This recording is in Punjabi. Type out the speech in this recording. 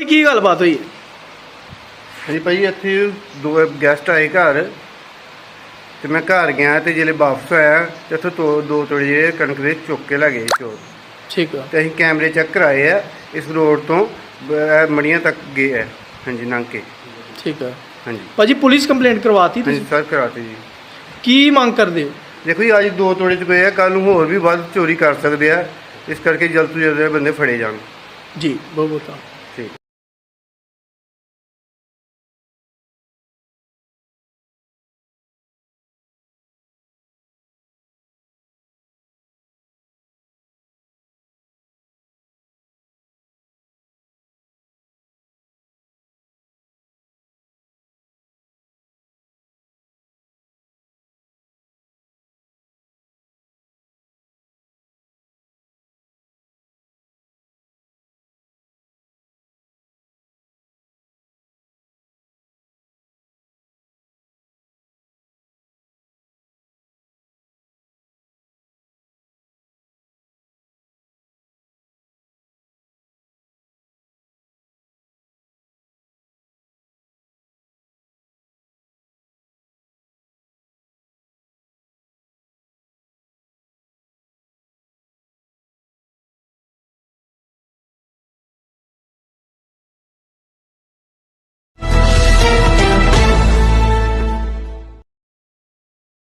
ਇਹ ਕੀ ਗੱਲਬਾਤ ਹੋਈ? ਹੈ ਹਾਂਜੀ ਭਾਈ ਇੱਥੇ ਦੋ ਗੈਸਟ ਆਏ ਘਰ ਤੇ ਮੈਂ ਘਰ ਗਿਆ ਤੇ ਜਿਹੜੇ ਵਾਪਸ ਆਇਆ ਤੇ ਇੱਥੋਂ ਦੋ ਦੋ ਤੋੜੇ ਜਿਹੜੇ ਕਣਕ ਦੇ ਚੁੱਕ ਕੇ ਲੈ ਗਏ ਚੋਰ। ਠੀਕ ਆ। ਤੇ ਅਸੀਂ ਕੈਮਰੇ ਚੈੱਕ ਕਰਾਏ ਆ ਇਸ ਰੋਡ ਤੋਂ ਬ- ਮੜੀਆਂ ਤੱਕ ਗਏ ਆ ਹਾਂਜੀ ਲੰਘ ਕੇ। ਠੀਕ ਆ। ਹਾਂਜੀ। ਭਾਜੀ ਪੁਲਿਸ ਕੰਪਲੇਂਟ ਕਰਵਾਤੀ ਹਾਂਜੀ ਤੁਸੀਂ ਸਰ ਕਰਾਤੇ ਜੀ। ਕੀ ਮੰਗ ਕਰਦੇ ਹੋ? ਦੇਖੋ ਜੀ ਅੱਜ ਦੋ ਤੋੜੇ ਚ ਪਏ ਆ ਕੱਲ ਨੂੰ ਹੋਰ ਵੀ ਵੱਧ ਚੋਰੀ ਕਰ ਸਕਦੇ ਆ ਇਸ ਕਰਕੇ ਜਲਦ ਤੋਂ ਜਲਦ ਇਹ ਬੰਦੇ ਫੜੇ ਜਾਣ। ਜੀ ਬਹੁਤ ਬਹੁਤ ਧੰਨਵਾਦ।